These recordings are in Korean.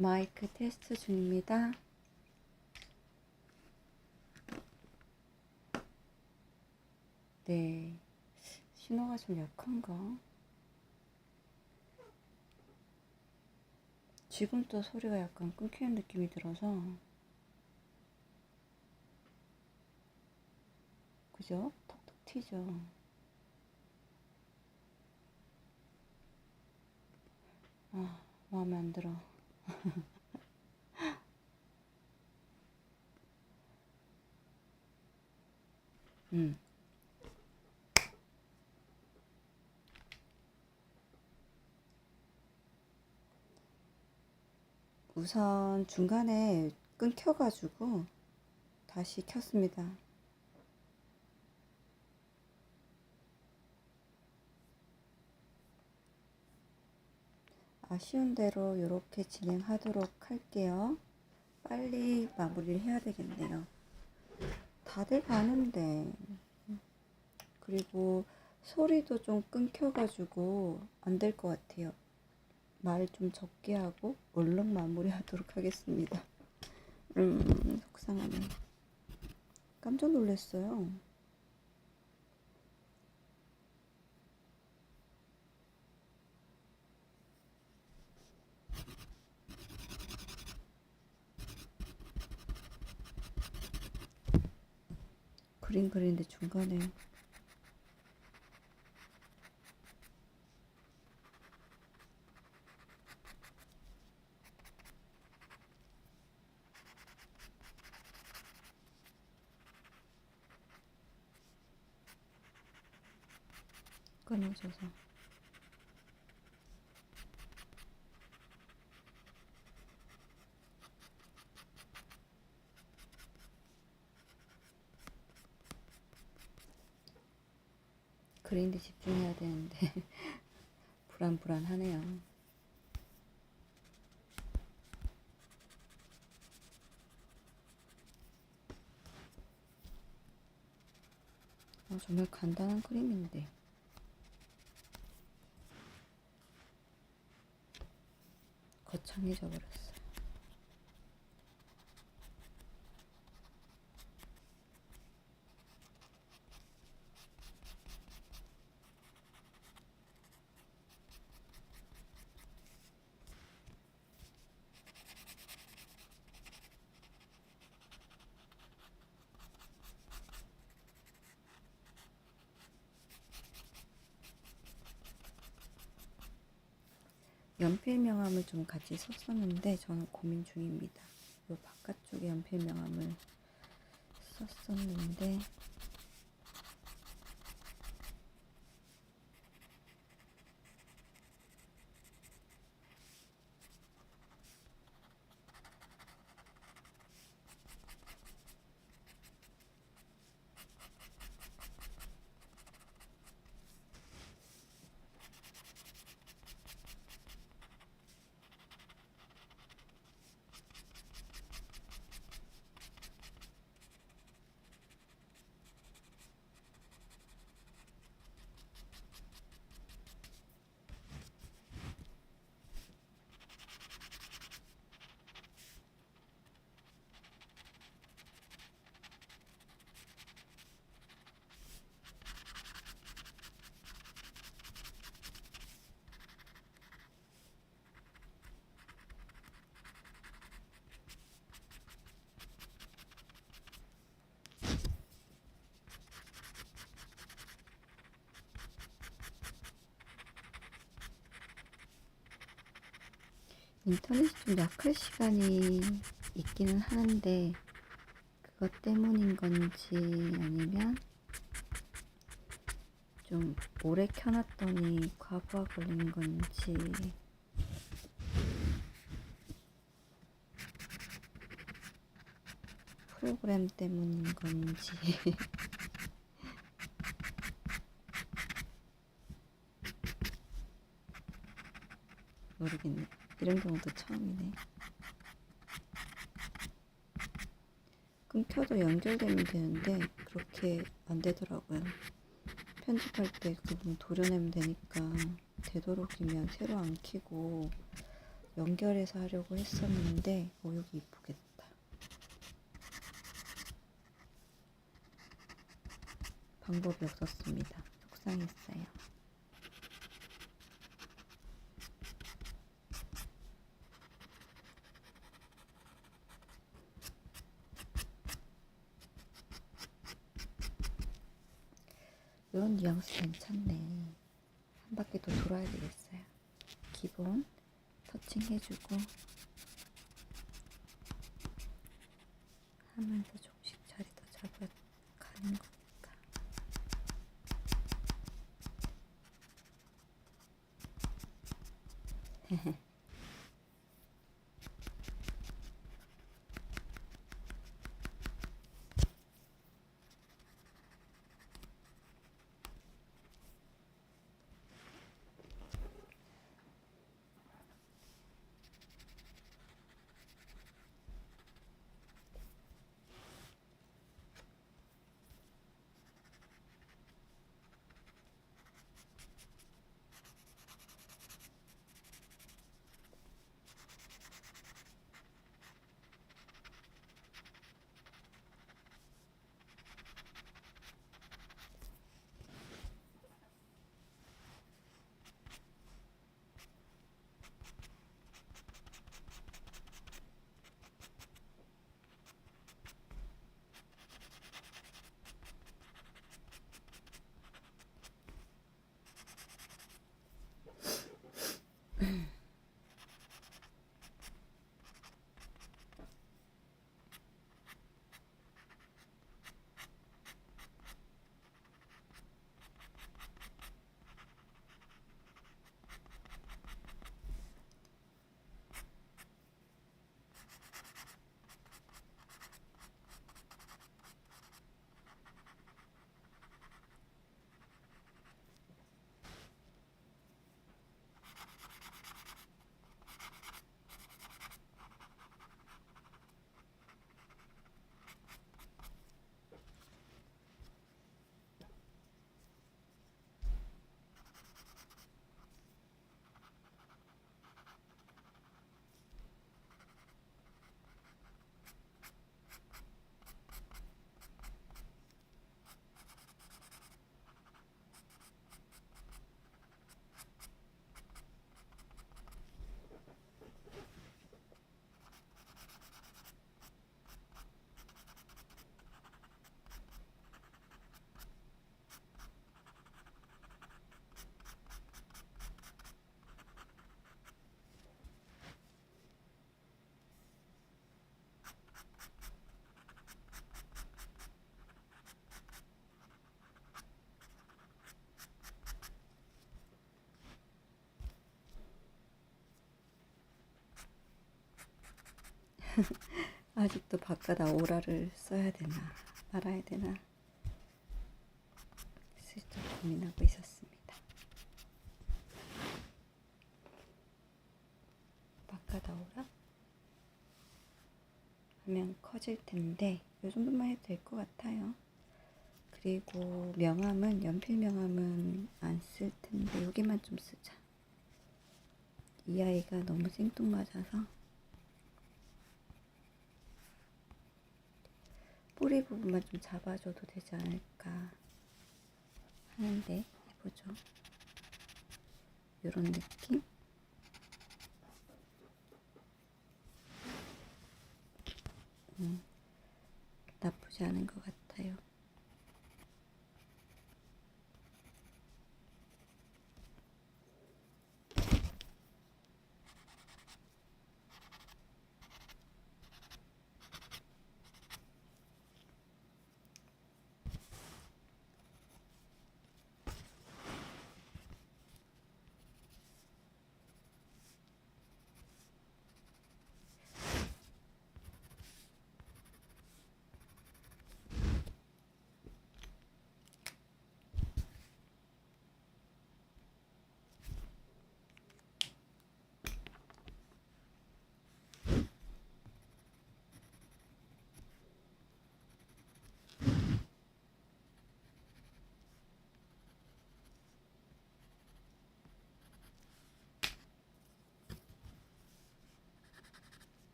마이크 테스트 중입니다. 네. 신호가 좀 약한가? 지금 또 소리가 약간 끊기는 느낌이 들어서. 그죠? 톡톡 튀죠? 아, 마음에 안 들어. 음. 우선 중간에 끊겨가지고 다시 켰습니다. 아쉬운 대로 이렇게 진행하도록 할게요. 빨리 마무리를 해야 되겠네요. 다들 가는데 그리고 소리도 좀 끊겨가지고 안 될 것 같아요. 말 좀 적게 하고 얼른 마무리하도록 하겠습니다. 음, 속상하네. 깜짝 놀랐어요. 그림 그리는데 중간에. 끊어져서 그린데 집중해야 되는데 불안불안하네요. 어, 정말 간단한 그림인데 거창해져 버렸어. 연필 명암을 좀 같이 썼었는데 저는 고민 중입니다. 요 바깥쪽에 연필 명암을 썼었는데 인터넷이 좀 약할 시간이 있기는 하는데 그것 때문인 건지 아니면 좀 오래 켜놨더니 과부하 걸린 건지 프로그램 때문인 건지 모르겠네. 이런 경우도 처음이네. 끊겨도 연결되면 되는데 그렇게 안 되더라고요. 편집할 때그 부분 도려내면 되니까 되도록이면 새로 안 키고 연결해서 하려고 했었는데 어 여기 이쁘겠다. 방법이 없었습니다. 속상했어요. 이런 뉘앙스 괜찮네. 한 바퀴 더 돌아야 되겠어요. 기본 터칭 해주고 아직도 바깥 아오라를 써야 되나 말아야 되나 슬쩍 고민하고 있었습니다. 바깥 아오라 하면 커질 텐데 이 정도만 해도 될 것 같아요. 그리고 명암은 연필 명암은 안 쓸 텐데 여기만 좀 쓰자. 이 아이가 너무 생뚱맞아서 뿌리 부분만 좀 잡아줘도 되지 않을까 하는데 해보죠. 이런 느낌? 음, 나쁘지 않은 것 같아요.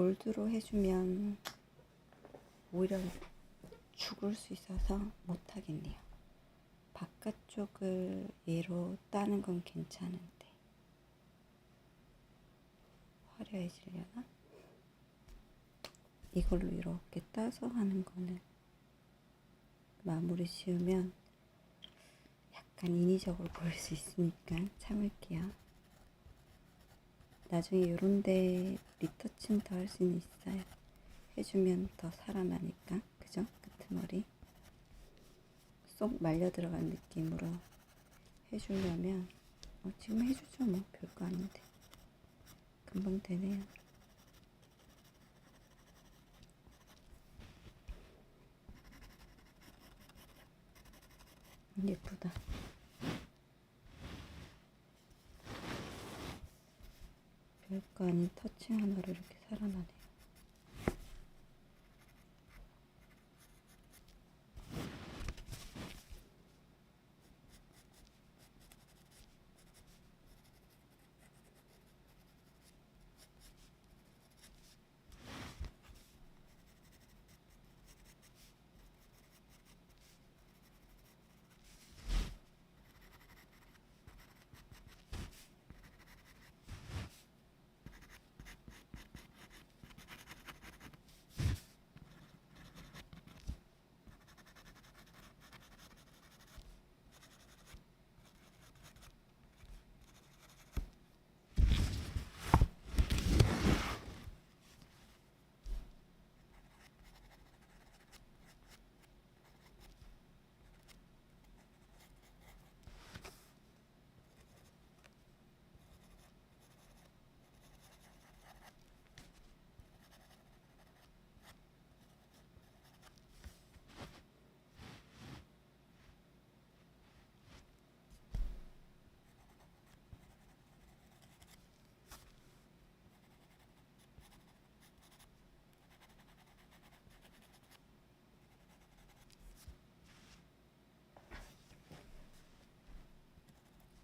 골드로 해주면 오히려 죽을 수 있어서 못하겠네요. 바깥쪽을 얘로 따는 건 괜찮은데 화려해지려나? 이걸로 이렇게 따서 하는 거는 마무리 지으면 약간 인위적으로 보일 수 있으니까 참을게요. 나중에 요런데 리터칭 더 할 수는 있어요. 해주면 더 살아나니까 그죠? 끄트머리 쏙 말려 들어간 느낌으로 해주려면 어, 지금 해주죠 뭐 별거 아닌데 금방 되네요. 예쁘다. 별거 아닌 터칭 하나로 이렇게 살아나네요.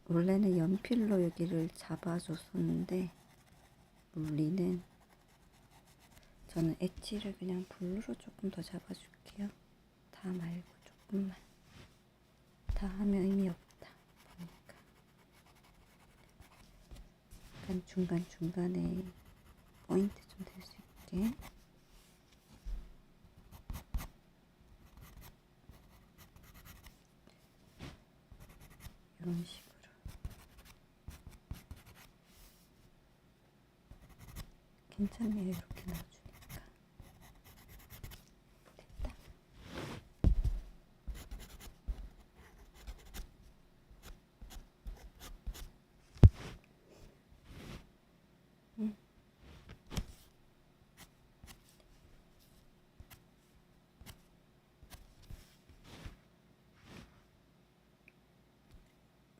원래는 연필로 여기를 잡아줬었는데 물리는 저는 엣지를 그냥 블루로 조금 더 잡아줄게요. 다 말고 조금만. 다 하면 의미 없다. 보니까. 약간 중간중간에 포인트 좀 될 수 있게. 이런 식으로. 괜찮네요. 이렇게 놔주니까. 됐다. 음.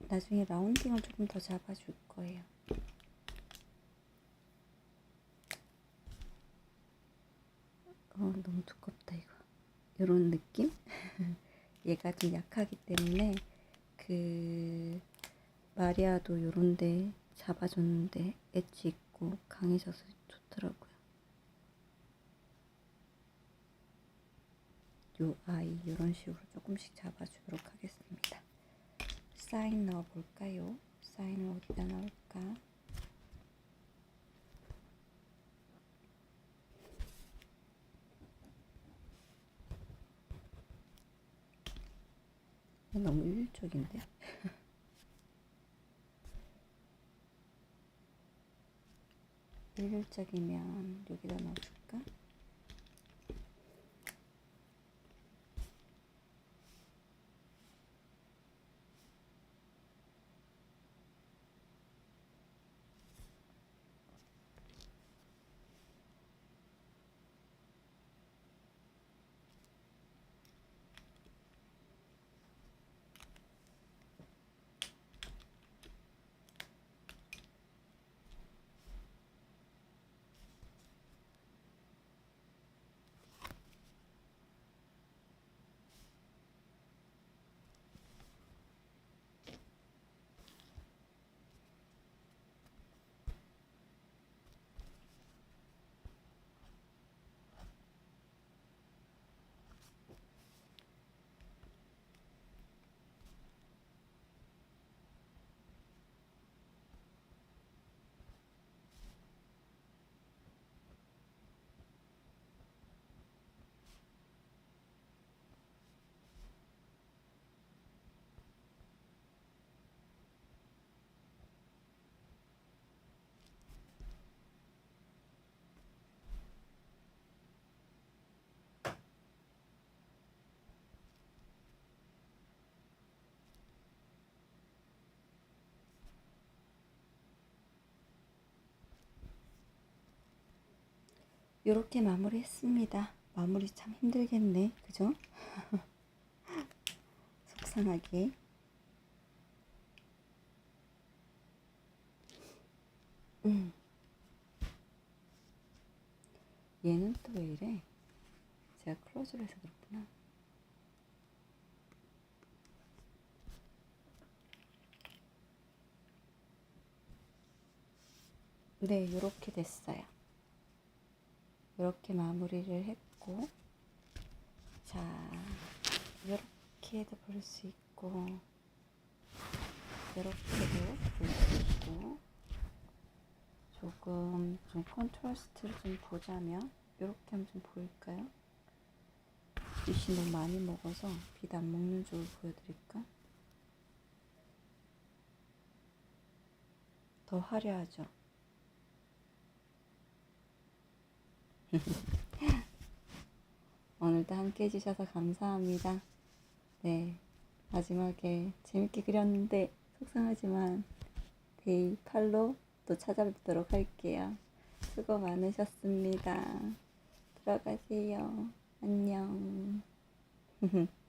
나중에 라운딩을 조금 더 잡아줄 거예요. 어, 너무 두껍다 이거. 이런 느낌? 얘가 좀 약하기 때문에 그 마리아도 요런데 잡아줬는데 엣지 있고 강해져서 좋더라고요. 요 아이 요런 식으로 조금씩 잡아주도록 하겠습니다. 사인 넣어볼까요? 사인을 어디다 넣을까? 너무 일률적인데? 일률적이면 여기다 넣어줄까? 이렇게 마무리했습니다. 마무리 참 힘들겠네, 그죠? 속상하게. 음. 얘는 또 왜 이래? 제가 클로즈를 해서 그렇구나. 네, 이렇게 됐어요. 이렇게 마무리를 했고, 자, 이렇게도 볼 수 있고, 이렇게도 볼 수 있고, 조금 좀 컨트라스트를 좀 보자면, 이렇게 하면 좀 보일까요? 빛이 너무 많이 먹어서 빛 안 먹는 쪽을 보여드릴까? 더 화려하죠? 오늘도 함께 해주셔서 감사합니다. 네. 마지막에 재밌게 그렸는데 속상하지만 데이 팔로 또 찾아뵙도록 할게요. 수고 많으셨습니다. 들어가세요. 안녕.